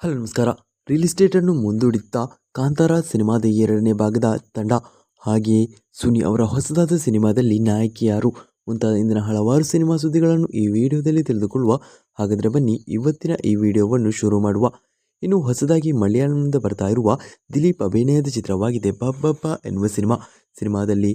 Hello, ನಮಸ್ಕಾರ. Real ಎಸ್ಟೇಟನ್ನು ಮುಂದೂಡುತ್ತಾ Kantara ಸಿನಿಮಾದ ಎರಡನೇ ಭಾಗದ ತಂಡ ಹಾಗೆಯೇ ಸುನಿ ಅವರ ಹೊಸದಾದ ಸಿನಿಮಾದಲ್ಲಿ ನಾಯಕಿ ಯಾರು ಮುಂತಾದ ಇಂದಿನ ಹಲವಾರು ಸಿನಿಮಾ ಸುದ್ದಿಗಳನ್ನು ಈ ವಿಡಿಯೋದಲ್ಲಿ ತಿಳಿದುಕೊಳ್ಳುವ ಹಾಗಾದರೆ ಬನ್ನಿ, ಇವತ್ತಿನ ಈ ವಿಡಿಯೋವನ್ನು ಶುರು ಮಾಡುವ. ಇನ್ನು ಹೊಸದಾಗಿ ಮಲಯಾಳಂನಿಂದ ಬರ್ತಾ ಇರುವ ದಿಲೀಪ್ ಅಭಿನಯದ ಚಿತ್ರವಾಗಿದೆ ಬಬ್ಬಬ್ಬ ಎನ್ನುವ ಸಿನಿಮಾ. ಸಿನಿಮಾದಲ್ಲಿ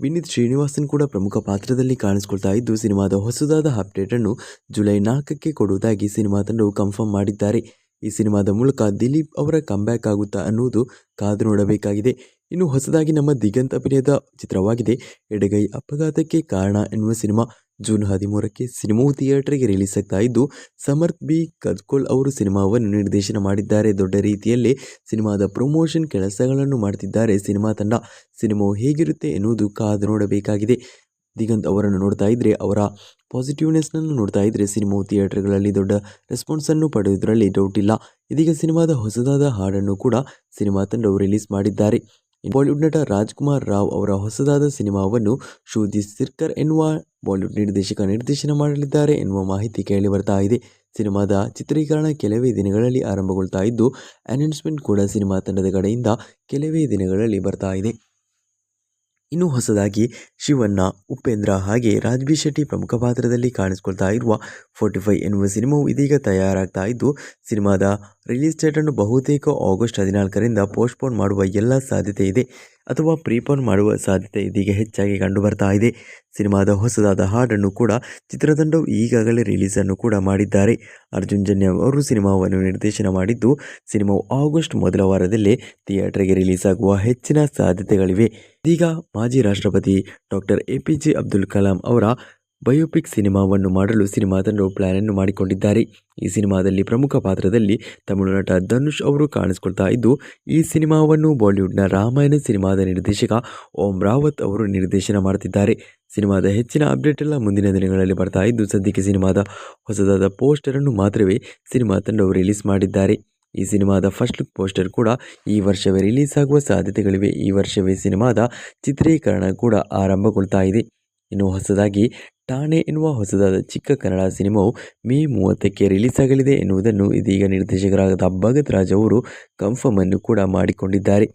ವಿನೀತ್ ಶ್ರೀನಿವಾಸನ್ ಕೂಡ ಪ್ರಮುಖ ಪಾತ್ರದಲ್ಲಿ ಕಾಣಿಸಿಕೊಳ್ತಾ ಇದ್ದು, ಸಿನಿಮಾದ ಹೊಸದಾದ ಅಪ್ಡೇಟನ್ನು ಜುಲೈ ನಾಲ್ಕಕ್ಕೆ ಕೊಡುವುದಾಗಿ ಸಿನಿಮಾ ತಂಡವು ಕನ್ಫರ್ಮ್ ಮಾಡಿದ್ದಾರೆ. ಈ ಸಿನಿಮಾದ ಮೂಲಕ ದಿಲೀಪ್ ಅವರ ಕಂಬ್ಯಾಕ್ ಆಗುತ್ತಾ ಅನ್ನುವುದು ಕಾದು ನೋಡಬೇಕಾಗಿದೆ. ಇನ್ನು ಹೊಸದಾಗಿ ನಮ್ಮ ದಿಗಂತ್ ಅಭಿನಯದ ಚಿತ್ರವಾಗಿದೆ. ಎಡಗೈ ಅಪಘಾತಕ್ಕೆ ಕಾರಣ ಎನ್ನುವ ಸಿನಿಮಾ ಜೂನ್ ಹದಿಮೂರಕ್ಕೆ ಸಿನಿಮಾವು ಥಿಯೇಟರ್ಗೆ ರಿಲೀಸ್ ಆಗ್ತಾ ಇದ್ದು, ಸಮರ್ಥ್ ಬಿ ಕದ್ಕೋಲ್ ಅವರು ಸಿನಿಮಾವನ್ನು ನಿರ್ದೇಶನ ಮಾಡಿದ್ದಾರೆ. ದೊಡ್ಡ ರೀತಿಯಲ್ಲಿ ಸಿನಿಮಾದ ಪ್ರಮೋಷನ್ ಕೆಲಸಗಳನ್ನು ಮಾಡ್ತಿದ್ದಾರೆ. ಸಿನಿಮಾ ತಂಡ ಸಿನಿಮಾವು ಹೇಗಿರುತ್ತೆ ಎನ್ನುವುದು ಕಾದು ನೋಡಬೇಕಾಗಿದೆ. ದಿಗಂತ್ ಅವರನ್ನು ನೋಡ್ತಾ ಇದ್ದರೆ ಅವರ ಪಾಸಿಟಿವ್ನೆಸ್ನನ್ನು ನೋಡ್ತಾ ಇದ್ದರೆ ಸಿನಿಮಾವು ಥಿಯೇಟರ್ಗಳಲ್ಲಿ ದೊಡ್ಡ ರೆಸ್ಪಾನ್ಸನ್ನು ಪಡೆಯುವುದರಲ್ಲಿ ಡೌಟ್ ಇಲ್ಲ. ಇದೀಗ ಸಿನಿಮಾದ ಹೊಸದಾದ ಹಾಡನ್ನು ಕೂಡ ಸಿನಿಮಾ ತಂಡವು ರಿಲೀಸ್ ಮಾಡಿದ್ದಾರೆ. ಬಾಲಿವುಡ್ ನಟ ರಾಜ್ಕುಮಾರ್ ರಾವ್ ಅವರ ಹೊಸದಾದ ಸಿನಿಮಾವನ್ನು ಶೂದಿ ಸಿರ್ಕರ್ ಎನ್ನುವ ಬಾಲಿವುಡ್ ನಿರ್ದೇಶಕ ನಿರ್ದೇಶನ ಮಾಡಲಿದ್ದಾರೆ ಎನ್ನುವ ಮಾಹಿತಿ ಕೇಳಿ ಬರ್ತಾ ಇದೆ. ಸಿನಿಮಾದ ಚಿತ್ರೀಕರಣ ಕೆಲವೇ ದಿನಗಳಲ್ಲಿ ಆರಂಭಗೊಳ್ತಾ ಇದ್ದು ಅನೌನ್ಸ್ಮೆಂಟ್ ಕೂಡ ಸಿನಿಮಾ ತಂಡದ ಕಡೆಯಿಂದ ಕೆಲವೇ ದಿನಗಳಲ್ಲಿ ಬರ್ತಾ ಇದೆ. ಇನ್ನು ಹೊಸದಾಗಿ ಶಿವಣ್ಣ, ಉಪೇಂದ್ರ ಹಾಗೆ ರಾಜ್ಬಿ ಶೆಟ್ಟಿ ಪ್ರಮುಖ ಪಾತ್ರದಲ್ಲಿ ಕಾಣಿಸಿಕೊಳ್ತಾ ಇರುವ ಫೋರ್ಟಿ ಫೈವ್ ಎನ್ನುವ ಸಿನಿಮಾವು ಇದೀಗ ತಯಾರಾಗ್ತಾ ಇದ್ದು, ಸಿನಿಮಾದ ರಿಲೀಸ್ ಡೇಟನ್ನು ಬಹುತೇಕ ಆಗಸ್ಟ್ ಹದಿನಾಲ್ಕರಿಂದ ಪೋಸ್ಟ್ಪೋನ್ ಮಾಡುವ ಎಲ್ಲ ಸಾಧ್ಯತೆ ಇದೆ. ಅಥವಾ ಪ್ರೀಪೋನ್ ಮಾಡುವ ಸಾಧ್ಯತೆ ಇದೀಗ ಹೆಚ್ಚಾಗಿ ಕಂಡುಬರ್ತಾ ಇದೆ. ಸಿನಿಮಾದ ಹೊಸದಾದ ಹಾಡನ್ನು ಕೂಡ, ಚಿತ್ರತಂಡವು ಈಗಾಗಲೇ ರಿಲೀಸನ್ನು ಕೂಡ ಮಾಡಿದ್ದಾರೆ. ಅರ್ಜುನ್ ಜನ್ಯ ಅವರು ಸಿನಿಮಾವನ್ನು ನಿರ್ದೇಶನ ಮಾಡಿದ್ದು, ಸಿನಿಮಾವು ಆಗಸ್ಟ್ ಮೊದಲ ವಾರದಲ್ಲೇ ಥಿಯೇಟರ್ಗೆ ರಿಲೀಸ್ ಆಗುವ ಹೆಚ್ಚಿನ ಸಾಧ್ಯತೆಗಳಿವೆ. ಇದೀಗ ಮಾಜಿ ರಾಷ್ಟ್ರಪತಿ doctor A P J Abdul Kalam ಅವರ ಬಯೋಪಿಕ್ ಸಿನಿಮಾವನ್ನು ಮಾಡಲು ಸಿನಿಮಾ ತಂಡವು ಪ್ಲಾನನ್ನು ಮಾಡಿಕೊಂಡಿದ್ದಾರೆ. ಈ ಸಿನಿಮಾದಲ್ಲಿ ಪ್ರಮುಖ ಪಾತ್ರದಲ್ಲಿ ತಮಿಳು ನಟ ಧನುಷ್ ಅವರು ಕಾಣಿಸಿಕೊಳ್ತಾ ಇದ್ದು, ಈ ಸಿನಿಮಾವನ್ನು ಬಾಲಿವುಡ್ನ ರಾಮಾಯಣ ಸಿನಿಮಾದ ನಿರ್ದೇಶಕ ಓಂ ರಾವತ್ ಅವರು ನಿರ್ದೇಶನ ಮಾಡುತ್ತಿದ್ದಾರೆ. ಸಿನಿಮಾದ ಹೆಚ್ಚಿನ ಅಪ್ಡೇಟ್ ಎಲ್ಲ ಮುಂದಿನ ದಿನಗಳಲ್ಲಿ ಬರ್ತಾ ಇದ್ದು, ಸದ್ಯಕ್ಕೆ ಸಿನಿಮಾದ ಹೊಸದಾದ ಪೋಸ್ಟರ್ ಅನ್ನು ಮಾತ್ರವೇ ಸಿನಿಮಾ ತಂಡವು ರಿಲೀಸ್ ಮಾಡಿದ್ದಾರೆ. ಈ ಸಿನಿಮಾದ ಫಸ್ಟ್ ಲುಕ್ ಪೋಸ್ಟರ್ ಕೂಡ ಈ ವರ್ಷವೇ ರಿಲೀಸ್ ಆಗುವ ಸಾಧ್ಯತೆಗಳಿವೆ. ಈ ವರ್ಷವೇ ಸಿನಿಮಾದ ಚಿತ್ರೀಕರಣ ಕೂಡ ಆರಂಭಗೊಳ್ತಾ ಇದೆ. ಇನ್ನು ಹೊಸದಾಗಿ ಠಾಣೆ ಎನ್ನುವ ಹೊಸದಾದ ಚಿಕ್ಕ ಕನ್ನಡ ಸಿನಿಮಾವು ಮೇ ಮೂವತ್ತಕ್ಕೆ ರಿಲೀಸ್ ಆಗಲಿದೆ ಎನ್ನುವುದನ್ನು ಇದೀಗ ನಿರ್ದೇಶಕರಾದ ಭಗತ್ ರಾಜ್ ಅವರು ಕನ್ಫರ್ಮ್ ಅನ್ನು ಕೂಡ ಮಾಡಿಕೊಂಡಿದ್ದಾರೆ.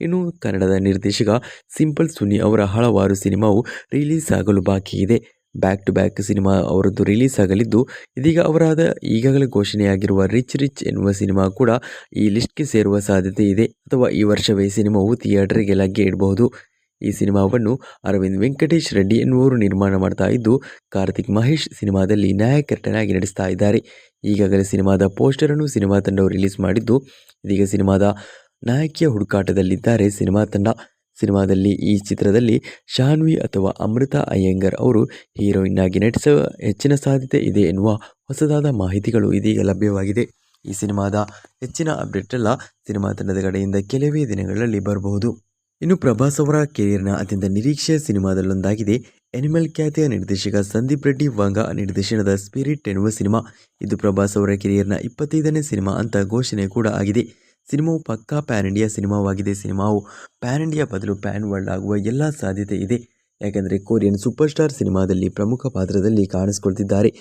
ಇನ್ನು ಕನ್ನಡದ ನಿರ್ದೇಶಕ ಸಿಂಪಲ್ ಸುನಿ ಅವರ ಹಲವಾರು ಸಿನಿಮಾವು ರಿಲೀಸ್ ಆಗಲು ಬಾಕಿ ಇದೆ. ಬ್ಯಾಕ್ ಟು ಬ್ಯಾಕ್ ಸಿನಿಮಾ ಅವರದ್ದು ರಿಲೀಸ್ ಆಗಲಿದ್ದು ಇದೀಗ ಅವರಾದ ಈಗಾಗಲೇ ಘೋಷಣೆಯಾಗಿರುವ ರಿಚ್ ರಿಚ್ ಎನ್ನುವ ಸಿನಿಮಾ ಕೂಡ ಈ ಲಿಸ್ಟ್ಗೆ ಸೇರುವ ಸಾಧ್ಯತೆ ಇದೆ. ಅಥವಾ ಈ ವರ್ಷವೇ ಸಿನಿಮಾವು ಥಿಯೇಟರ್ಗೆ ಲಗ್ಗೆ ಇಡಬಹುದು. ಈ ಸಿನಿಮಾವನ್ನು ಅರವಿಂದ್ ವೆಂಕಟೇಶ್ ರೆಡ್ಡಿ ಎನ್ನುವರು ನಿರ್ಮಾಣ ಮಾಡ್ತಾ ಇದ್ದು, ಕಾರ್ತಿಕ್ ಮಹೇಶ್ ಸಿನಿಮಾದಲ್ಲಿ ನಾಯಕರ್ಟನಾಗಿ ನಡೆಸ್ತಾ ಇದ್ದಾರೆ. ಈಗಾಗಲೇ ಸಿನಿಮಾದ ಪೋಸ್ಟರನ್ನು ಸಿನಿಮಾ ತಂಡವು ರಿಲೀಸ್ ಮಾಡಿದ್ದು, ಇದೀಗ ಸಿನಿಮಾದ ನಾಯಕಿಯ ಹುಡುಕಾಟದಲ್ಲಿದ್ದಾರೆ. ಸಿನಿಮಾ ತಂಡ, ಸಿನಿಮಾದಲ್ಲಿ ಈ ಚಿತ್ರದಲ್ಲಿ ಶಾನ್ವಿ ಅಥವಾ ಅಮೃತ ಅಯ್ಯಂಗರ್ ಅವರು ಹೀರೋಯಿನ್ ಆಗಿ ನಟಿಸುವ ಹೆಚ್ಚಿನ ಸಾಧ್ಯತೆ ಇದೆ ಎನ್ನುವ ಹೊಸದಾದ ಮಾಹಿತಿಗಳು ಇದೀಗ ಲಭ್ಯವಾಗಿದೆ. ಈ ಸಿನಿಮಾದ ಹೆಚ್ಚಿನ ಅಪ್ಡೇಟ್ ಎಲ್ಲ ಸಿನಿಮಾ ತಂಡದ ಕಡೆಯಿಂದ ಕೆಲವೇ ದಿನಗಳಲ್ಲಿ ಬರಬಹುದು. ಇನ್ನು ಪ್ರಭಾಸ್ ಅವರ ಕೆರಿಯರ್ನ ಅತ್ಯಂತ ನಿರೀಕ್ಷೆಯ ಸಿನಿಮಾದಲ್ಲೊಂದಾಗಿದೆ. ಎನಿಮಲ್ ಖ್ಯಾತಿಯ ನಿರ್ದೇಶಕ ಸಂದೀಪ್ ರೆಡ್ಡಿ, ವಾಂಗ ನಿರ್ದೇಶನದ ಸ್ಪಿರಿಟ್ ಎನ್ನುವ ಸಿನಿಮಾ. ಇದು ಪ್ರಭಾಸ್ ಅವರ ಕೆರಿಯರ್ನ ಇಪ್ಪತ್ತೈದನೇ ಸಿನಿಮಾ ಅಂತ ಘೋಷಣೆ ಕೂಡ ಆಗಿದೆ. ಸಿನಿಮಾವು ಪಕ್ಕಾ ಪ್ಯಾನ್ ಇಂಡಿಯಾ ಸಿನಿಮಾವಾಗಿದೆ. ಸಿನಿಮಾವು ಪ್ಯಾನ್ ಇಂಡಿಯಾ ಬದಲು ಪ್ಯಾನ್ ವರ್ಲ್ಡ್ ಆಗುವ ಎಲ್ಲ ಸಾಧ್ಯತೆ ಇದೆ. ಯಾಕೆಂದರೆ ಕೊರಿಯನ್ ಸೂಪರ್ ಸ್ಟಾರ್ ಸಿನಿಮಾದಲ್ಲಿ ಪ್ರಮುಖ ಪಾತ್ರದಲ್ಲಿ ಕಾಣಿಸಿಕೊಳ್ತಿದ್ದಾರೆ.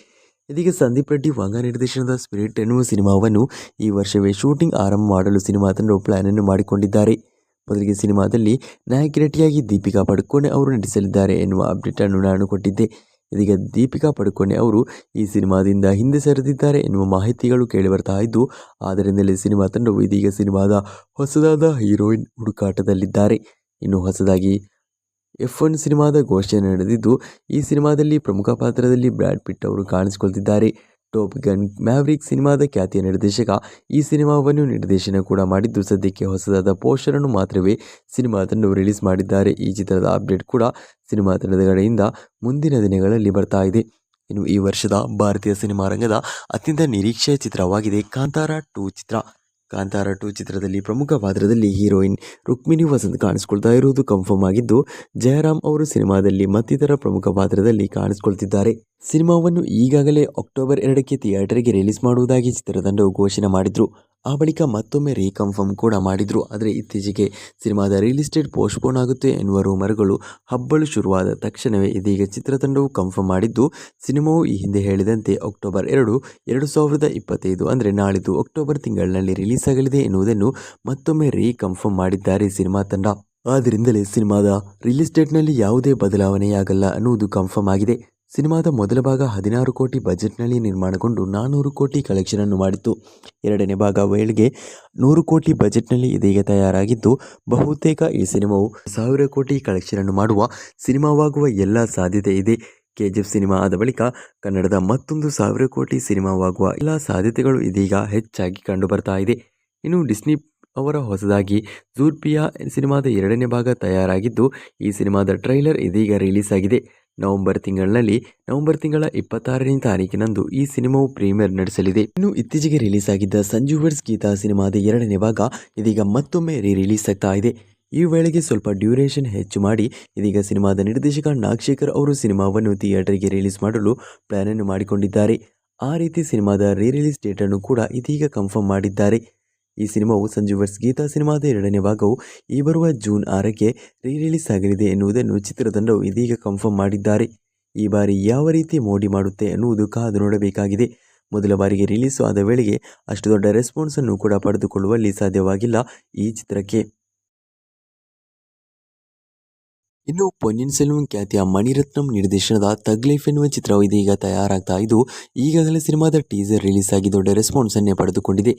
ಇದೀಗ ಸಂದೀಪ್ ರೆಡ್ಡಿ, ವಾಂಗ ನಿರ್ದೇಶನದ ಸ್ಪಿರಿಟ್ ಎನ್ನುವ ಸಿನಿಮಾವನ್ನು ಈ ವರ್ಷವೇ ಶೂಟಿಂಗ್ ಆರಂಭ ಮಾಡಲು ಸಿನಿಮಾ ತಂಡವು ಪ್ಲಾನನ್ನು ಮಾಡಿಕೊಂಡಿದ್ದಾರೆ. ಮೊದಲಿಗೆ ಸಿನಿಮಾದಲ್ಲಿ ನಾಯಕಿ ನಟಿಯಾಗಿ ದೀಪಿಕಾ ಪಡುಕೋಣೆ ಅವರು ನಟಿಸಲಿದ್ದಾರೆ ಎನ್ನುವ ಅಪ್ಡೇಟನ್ನು ನಾನು ಕೊಟ್ಟಿದ್ದೆ. ಇದೀಗ ದೀಪಿಕಾ ಪಡುಕೋಣೆ ಅವರು ಈ ಸಿನಿಮಾದಿಂದ ಹಿಂದೆ ಸರಿದಿದ್ದಾರೆ ಎನ್ನುವ ಮಾಹಿತಿಗಳು ಕೇಳಿಬರ್ತಾ ಇದ್ದು, ಆದ್ದರಿಂದಲೇ ಸಿನಿಮಾ ತಂಡವು ಇದೀಗ ಸಿನಿಮಾದ ಹೊಸದಾದ ಹೀರೋಯಿನ್ ಹುಡುಕಾಟದಲ್ಲಿದ್ದಾರೆ. ಇನ್ನು ಹೊಸದಾಗಿ ಎಫ್ ಒನ್ ಸಿನಿಮಾದ ಘೋಷಣೆ ನಡೆದಿದ್ದು, ಈ ಸಿನಿಮಾದಲ್ಲಿ ಪ್ರಮುಖ ಪಾತ್ರದಲ್ಲಿ ಬ್ರ್ಯಾಡ್ ಪಿಟ್ ಅವರು ಕಾಣಿಸಿಕೊಳ್ತಿದ್ದಾರೆ. ಟಾಪ್ ಗನ್ ಮ್ಯಾವ್ರಿಕ್ ಸಿನಿಮಾದ ಖ್ಯಾತಿಯ ನಿರ್ದೇಶಕ ಈ ಸಿನಿಮಾವನ್ನು ನಿರ್ದೇಶನ ಕೂಡ ಮಾಡಿದ್ದು ಸದ್ಯಕ್ಕೆ ಹೊಸದಾದ ಪೋಸ್ಟರ್ ಅನ್ನು ಮಾತ್ರವೇ ಸಿನಿಮಾದನ್ನು ರಿಲೀಸ್ ಮಾಡಿದ್ದಾರೆ. ಈ ಚಿತ್ರದ ಅಪ್ಡೇಟ್ ಕೂಡ ಸಿನಿಮಾ ತಂಡದ ಮುಂದಿನ ದಿನಗಳಲ್ಲಿ ಬರ್ತಾ ಇದೆ. ಇನ್ನು ಈ ವರ್ಷದ ಭಾರತೀಯ ಸಿನಿಮಾ ರಂಗದ ಅತ್ಯಂತ ನಿರೀಕ್ಷೆಯ ಚಿತ್ರವಾಗಿದೆ ಕಾಂತಾರ ಟೂ ಚಿತ್ರ. ಕಾಂತಾರ ಟು ಚಿತ್ರದಲ್ಲಿ ಪ್ರಮುಖ ಪಾತ್ರದಲ್ಲಿ ಹೀರೋಯಿನ್ ರುಕ್ಮಿಣಿ ವಸಂತ್ ಕಾಣಿಸ್ಕೊಳ್ತಾ ಇರುವುದು ಕನ್ಫರ್ಮ್ ಆಗಿದ್ದು, ಜಯರಾಮ್ ಅವರು ಸಿನಿಮಾದಲ್ಲಿ ಮತ್ತಿತರ ಪ್ರಮುಖ ಪಾತ್ರದಲ್ಲಿ ಕಾಣಿಸಿಕೊಳ್ತಿದ್ದಾರೆ. ಸಿನಿಮಾವನ್ನು ಈಗಾಗಲೇ ಅಕ್ಟೋಬರ್ ಎರಡಕ್ಕೆ ಥಿಯೇಟರ್ಗೆ ರಿಲೀಸ್ ಮಾಡುವುದಾಗಿ ಚಿತ್ರತಂಡವು ಘೋಷಣೆ ಮಾಡಿದ್ರು. ಆ ಬಳಿಕ ಮತ್ತೊಮ್ಮೆ ರೀಕನ್ಫರ್ಮ್ ಕೂಡ ಮಾಡಿದ್ರು. ಆದರೆ ಇತ್ತೀಚೆಗೆ ಸಿನಿಮಾದ ರಿಯಲ್ ಎಸ್ಟೇಟ್ ಪೋಸ್ಟ್ಪೋನ್ ಆಗುತ್ತೆ ಎನ್ನುವ ರೂಮರ್ಗಳು ಹಬ್ಬಳು ಶುರುವಾದ ತಕ್ಷಣವೇ ಇದೀಗ ಚಿತ್ರತಂಡವು ಕನ್ಫರ್ಮ್ ಮಾಡಿದ್ದು. ಸಿನಿಮಾವು ಈ ಹಿಂದೆ ಹೇಳಿದಂತೆ ಅಕ್ಟೋಬರ್ ಎರಡು ಎರಡು ಸಾವಿರದ ಇಪ್ಪತ್ತೈದು ಅಂದರೆ ನಾಳಿದ್ದು ಅಕ್ಟೋಬರ್ ತಿಂಗಳಿನಲ್ಲಿ ರಿಲೀಸ್ ಆಗಲಿದೆ ಎನ್ನುವುದನ್ನು ಮತ್ತೊಮ್ಮೆ ರೀಕನ್ಫರ್ಮ್ ಮಾಡಿದ್ದಾರೆ ಸಿನಿಮಾ ತಂಡ. ಆದ್ದರಿಂದಲೇ ಸಿನಿಮಾದ ರಿಲೀಸ್ ಡೇಟ್ನಲ್ಲಿ ಯಾವುದೇ ಬದಲಾವಣೆಯಾಗಲ್ಲ ಅನ್ನುವುದು ಕನ್ಫರ್ಮ್ ಆಗಿದೆ. ಸಿನಿಮಾದ ಮೊದಲ ಭಾಗ ಹದಿನಾರು ಕೋಟಿ ಬಜೆಟ್ನಲ್ಲಿ ನಿರ್ಮಾಣಗೊಂಡು ನಾನ್ನೂರು ಕೋಟಿ ಕಲೆಕ್ಷನ್ ಅನ್ನು ಮಾಡಿತ್ತು. ಎರಡನೇ ಭಾಗ ವೇಳೆಗೆ ನೂರು ಕೋಟಿ ಬಜೆಟ್ನಲ್ಲಿ ಇದೀಗ ತಯಾರಾಗಿದ್ದು, ಬಹುತೇಕ ಈ ಸಿನಿಮಾವು ಸಾವಿರ ಕೋಟಿ ಕಲೆಕ್ಷನ್ ಅನ್ನು ಮಾಡುವ ಸಿನಿಮಾವಾಗುವ ಎಲ್ಲ ಸಾಧ್ಯತೆ ಇದೆ. ಕೆಜಿಎಫ್ ಸಿನಿಮಾ ಆದ ಬಳಿಕ ಕನ್ನಡದ ಮತ್ತೊಂದು ಸಾವಿರ ಕೋಟಿ ಸಿನಿಮಾವಾಗುವ ಎಲ್ಲ ಸಾಧ್ಯತೆಗಳು ಇದೀಗ ಹೆಚ್ಚಾಗಿ ಕಂಡು ಬರ್ತಾ ಇದೆ. ಇನ್ನು ಡಿಸ್ನಿ ಅವರ ಹೊಸದಾಗಿ ಜೂರ್ಪಿಯಾ ಸಿನಿಮಾದ ಎರಡನೇ ಭಾಗ ತಯಾರಾಗಿದ್ದು, ಈ ಸಿನಿಮಾದ ಟ್ರೈಲರ್ ಇದೀಗ ರಿಲೀಸ್ ಆಗಿದೆ ನವೆಂಬರ್ ತಿಂಗಳಿನಲ್ಲಿ ನವೆಂಬರ್ ತಿಂಗಳ ಇಪ್ಪತ್ತಾರನೇ ತಾರೀಕಿನಂದು ಈ ಸಿನಿಮಾವು ಪ್ರೀಮಿಯರ್ ನಡೆಸಲಿದೆ. ಇನ್ನು ಇತ್ತೀಚೆಗೆ ರಿಲೀಸ್ ಆಗಿದ್ದ ಸಂಜುವರ್ಸ್ ಗೀತಾ ಸಿನಿಮಾದ ಎರಡನೇ ಭಾಗ ಇದೀಗ ಮತ್ತೊಮ್ಮೆ ರೀ ರಿಲೀಸ್ ಆಗ್ತಾ ಇದೆ. ಈ ವೇಳೆಗೆ ಸ್ವಲ್ಪ ಡ್ಯೂರೇಷನ್ ಹೆಚ್ಚು ಮಾಡಿ ಇದೀಗ ಸಿನಿಮಾದ ನಿರ್ದೇಶಕ ನಾಗಶೇಖರ್ ಅವರು ಸಿನಿಮಾವನ್ನು ಥಿಯೇಟರ್ಗೆ ರಿಲೀಸ್ ಮಾಡಲು ಪ್ಲಾನ್ ಅನ್ನು ಮಾಡಿಕೊಂಡಿದ್ದಾರೆ. ಆ ರೀತಿ ಸಿನಿಮಾದ ರೀ ರಿಲೀಸ್ ಡೇಟನ್ನು ಕೂಡ ಇದೀಗ ಕನ್ಫರ್ಮ್ ಮಾಡಿದ್ದಾರೆ. ಈ ಸಿನಿಮಾವು ಸಂಜು ವರ್ಸ್ ಗೀತಾ ಸಿನಿಮಾದ ಎರಡನೇ ಭಾಗವು ಈ ಬರುವ ಜೂನ್ ಆರಕ್ಕೆ ರೀ ರಿಲೀಸ್ ಆಗಲಿದೆ ಎನ್ನುವುದನ್ನು ಚಿತ್ರತಂಡವು ಇದೀಗ ಕನ್ಫರ್ಮ್ ಮಾಡಿದ್ದಾರೆ. ಈ ಬಾರಿ ಯಾವ ರೀತಿ ಮೋಡಿ ಮಾಡುತ್ತೆ ಎನ್ನುವುದು ಕಾದು ನೋಡಬೇಕಾಗಿದೆ. ಮೊದಲ ಬಾರಿಗೆ ರಿಲೀಸ್ ಆದ ವೇಳೆಗೆ ಅಷ್ಟು ದೊಡ್ಡ ರೆಸ್ಪಾನ್ಸ್ ಅನ್ನು ಕೂಡ ಪಡೆದುಕೊಳ್ಳುವಲ್ಲಿ ಸಾಧ್ಯವಾಗಿಲ್ಲ ಈ ಚಿತ್ರಕ್ಕೆ. ಇನ್ನು ಪೊನ್ನಿನ್ ಸೆಲ್ವಂ ಖ್ಯಾತಿಯ ಮಣಿರತ್ನಂ ನಿರ್ದೇಶನದ ತಗ್ ಲೈಫ್ ಎನ್ನುವ ಚಿತ್ರವು ಇದೀಗ ತಯಾರಾಗ್ತಾ ಇದ್ದು, ಈಗಾಗಲೇ ಸಿನಿಮಾದ ಟೀಸರ್ ರಿಲೀಸ್ ಆಗಿ ದೊಡ್ಡ ರೆಸ್ಪಾನ್ಸ್ ಅನ್ನೇ ಪಡೆದುಕೊಂಡಿದೆ.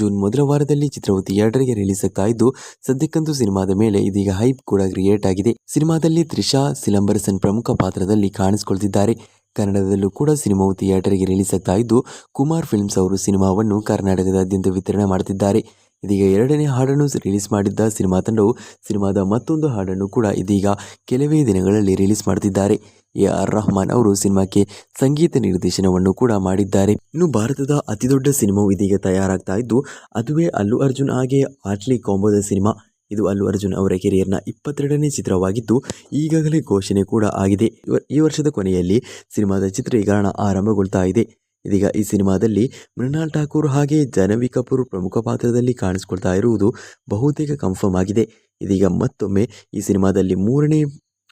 ಜೂನ್ ಮೊದಲ ವಾರದಲ್ಲಿ ಚಿತ್ರವು ಥಿಯೇಟರ್ಗೆ ರಿಲೀಸ್ ಆಗ್ತಾ ಇದ್ದು, ಸದ್ಯಕ್ಕಂತೂ ಸಿನಿಮಾದ ಮೇಲೆ ಇದೀಗ ಹೈಪ್ ಕೂಡ ಕ್ರಿಯೇಟ್ ಆಗಿದೆ. ಸಿನಿಮಾದಲ್ಲಿ ತ್ರಿಷಾ, ಸಿಲಂಬರಸನ್ ಪ್ರಮುಖ ಪಾತ್ರದಲ್ಲಿ ಕಾಣಿಸಿಕೊಳ್ತಿದ್ದಾರೆ. ಕನ್ನಡದಲ್ಲೂ ಕೂಡ ಸಿನಿಮಾವು ಥಿಯೇಟರ್ಗೆ ರಿಲೀಸ್ ಆಗ್ತಾ ಇದ್ದು, ಕುಮಾರ್ ಫಿಲ್ಮ್ಸ್ ಅವರು ಸಿನಿಮಾವನ್ನು ಕರ್ನಾಟಕದಾದ್ಯಂತ ವಿತರಣೆ ಮಾಡುತ್ತಿದ್ದಾರೆ ಇದೀಗ ಎರಡನೇ ಹಾಡನ್ನು ರಿಲೀಸ್ ಮಾಡಿದ್ದ ಸಿನಿಮಾ ತಂಡವು ಸಿನಿಮಾದ ಮತ್ತೊಂದು ಹಾಡನ್ನು ಕೂಡ ಇದೀಗ ಕೆಲವೇ ದಿನಗಳಲ್ಲಿ ರಿಲೀಸ್ ಮಾಡುತ್ತಿದ್ದಾರೆ ಎ ಆರ್ ರಹಮಾನ್ ಅವರು ಸಿನಿಮಾಕ್ಕೆ ಸಂಗೀತ ನಿರ್ದೇಶನವನ್ನು ಕೂಡ ಮಾಡಿದ್ದಾರೆ. ಇನ್ನು ಭಾರತದ ಅತಿದೊಡ್ಡ ಸಿನಿಮಾವು ಇದೀಗ ತಯಾರಾಗ್ತಾ ಇದ್ದು, ಅದುವೇ ಅಲ್ಲು ಅರ್ಜುನ್ ಹಾಗೆ ಆಟ್ಲಿ ಕಾಂಬೋದ ಸಿನಿಮಾ. ಇದು ಅಲ್ಲು ಅರ್ಜುನ್ ಅವರ ಕೆರಿಯರ್ನ ಇಪ್ಪತ್ತೆರಡನೇ ಚಿತ್ರವಾಗಿದ್ದು, ಈಗಾಗಲೇ ಘೋಷಣೆ ಕೂಡ ಆಗಿದೆ. ಈ ವರ್ಷದ ಕೊನೆಯಲ್ಲಿ ಸಿನಿಮಾದ ಚಿತ್ರೀಕರಣ ಆರಂಭಗೊಳ್ತಾ ಇದೆ. ಇದೀಗ ಈ ಸಿನಿಮಾದಲ್ಲಿ ಮೃಣಾಲ್ ಠಾಕೂರ್ ಹಾಗೆ ಜನವಿ ಕಪೂರ್ ಪ್ರಮುಖ ಪಾತ್ರದಲ್ಲಿ ಕಾಣಿಸ್ಕೊಳ್ತಾ ಇರುವುದು ಬಹುತೇಕ ಕನ್ಫರ್ಮ್ ಆಗಿದೆ. ಇದೀಗ ಮತ್ತೊಮ್ಮೆ ಈ ಸಿನಿಮಾದಲ್ಲಿ ಮೂರನೇ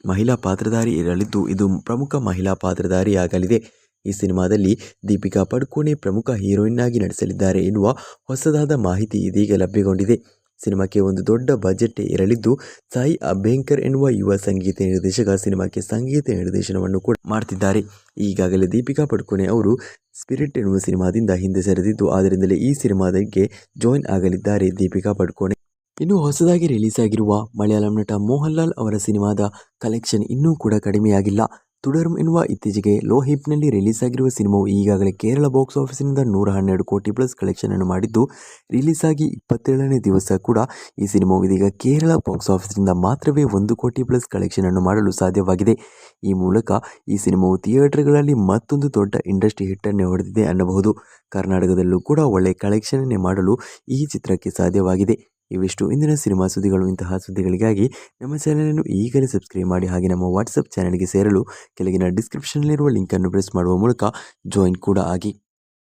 ಮಹಿಳಾ ಪಾತ್ರಧಾರಿ ಇರಲಿದ್ದು, ಇದು ಪ್ರಮುಖ ಮಹಿಳಾ ಪಾತ್ರಧಾರಿ ಆಗಲಿದೆ ಈ ಸಿನಿಮಾದಲ್ಲಿ ದೀಪಿಕಾ ಪಡುಕೋಣೆ ಪ್ರಮುಖ ಹೀರೋಯಿನ್ ಆಗಿ ನಟಿಸಲಿದ್ದಾರೆ ಎನ್ನುವ ಹೊಸದಾದ ಮಾಹಿತಿ ಇದೀಗ ಲಭ್ಯಗೊಂಡಿದೆ. ಸಿನಿಮಾಕ್ಕೆ ಒಂದು ದೊಡ್ಡ ಬಜೆಟ್ ಇರಲಿದ್ದು, ಸಾಯಿ ಅಭ್ಯಂಕರ್ ಎನ್ನುವ ಯುವ ಸಂಗೀತ ನಿರ್ದೇಶಕ ಸಿನಿಮಾಕ್ಕೆ ಸಂಗೀತ ನಿರ್ದೇಶನವನ್ನು ಕೂಡ ಮಾಡ್ತಿದ್ದಾರೆ. ಈಗಾಗಲೇ ದೀಪಿಕಾ ಪಡುಕೋಣೆ ಅವರು ಸ್ಪಿರಿಟ್ ಎನ್ನುವ ಸಿನಿಮಾದಿಂದ ಹಿಂದೆ ಸರಿದಿದ್ದು, ಆದ್ದರಿಂದಲೇ ಈ ಸಿನಿಮಾದಕ್ಕೆ ಜಾಯಿನ್ ಆಗಲಿದ್ದಾರೆ ದೀಪಿಕಾ ಪಡುಕೋಣೆ. ಇನ್ನು ಹೊಸದಾಗಿ ರಿಲೀಸ್ ಆಗಿರುವ ಮಲಯಾಳಂ ನಟ ಮೋಹನ್ ಲಾಲ್ ಅವರ ಸಿನಿಮಾದ ಕಲೆಕ್ಷನ್ ಇನ್ನೂ ಕೂಡ ಕಡಿಮೆಯಾಗಿಲ್ಲ. ತುಡರ್ಮ್ ಎನ್ನುವ ಇತ್ತೀಚೆಗೆ ಲೋ ಹಿಪ್ನಲ್ಲಿ ರಿಲೀಸ್ ಆಗಿರುವ ಸಿನಿಮಾವು ಈಗಾಗಲೇ ಕೇರಳ ಬಾಕ್ಸ್ ಆಫೀಸಿನಿಂದ ನೂರ ಹನ್ನೆರಡು ಕೋಟಿ ಪ್ಲಸ್ ಕಲೆಕ್ಷನ್ ಅನ್ನು ಮಾಡಿದ್ದು ರಿಲೀಸ್ ಆಗಿ ಇಪ್ಪತ್ತೇಳನೇ ದಿವಸ ಕೂಡ ಈ ಸಿನಿಮಾವು ಇದೀಗ ಕೇರಳ ಬಾಕ್ಸ್ ಆಫೀಸಿನಿಂದ ಮಾತ್ರವೇ ಒಂದು ಕೋಟಿ ಪ್ಲಸ್ ಕಲೆಕ್ಷನ್ ಅನ್ನು ಮಾಡಲು ಸಾಧ್ಯವಾಗಿದೆ. ಈ ಮೂಲಕ ಈ ಸಿನಿಮಾವು ಥಿಯೇಟರ್ಗಳಲ್ಲಿ ಮತ್ತೊಂದು ದೊಡ್ಡ ಇಂಡಸ್ಟ್ರಿ ಹಿಟ್ಟನ್ನೇ ಹೊಡೆದಿದೆ ಅನ್ನಬಹುದು. ಕರ್ನಾಟಕದಲ್ಲೂ ಕೂಡ ಒಳ್ಳೆಯ ಕಲೆಕ್ಷನ್ ಮಾಡಲು ಈ ಚಿತ್ರಕ್ಕೆ ಸಾಧ್ಯವಾಗಿದೆ. ಇವಿಷ್ಟು ಇಂದಿನ ಸಿನಿಮಾ ಸುದ್ದಿಗಳು. ಇಂತಹ ಸುದ್ದಿಗಳಿಗಾಗಿ ನಮ್ಮ ಚಾನಲನ್ನು ಈಗಲೇ ಸಬ್ಸ್ಕ್ರೈಬ್ ಮಾಡಿ ಹಾಗೆ ನಮ್ಮ ವಾಟ್ಸಪ್ ಚಾನಲ್ಗೆ ಸೇರಲು ಕೆಳಗಿನ ಡಿಸ್ಕ್ರಿಪ್ಷನ್ನಲ್ಲಿರುವ ಲಿಂಕನ್ನು ಪ್ರೆಸ್ ಮಾಡುವ ಮೂಲಕ ಜಾಯಿನ್ ಕೂಡ ಆಗಿ.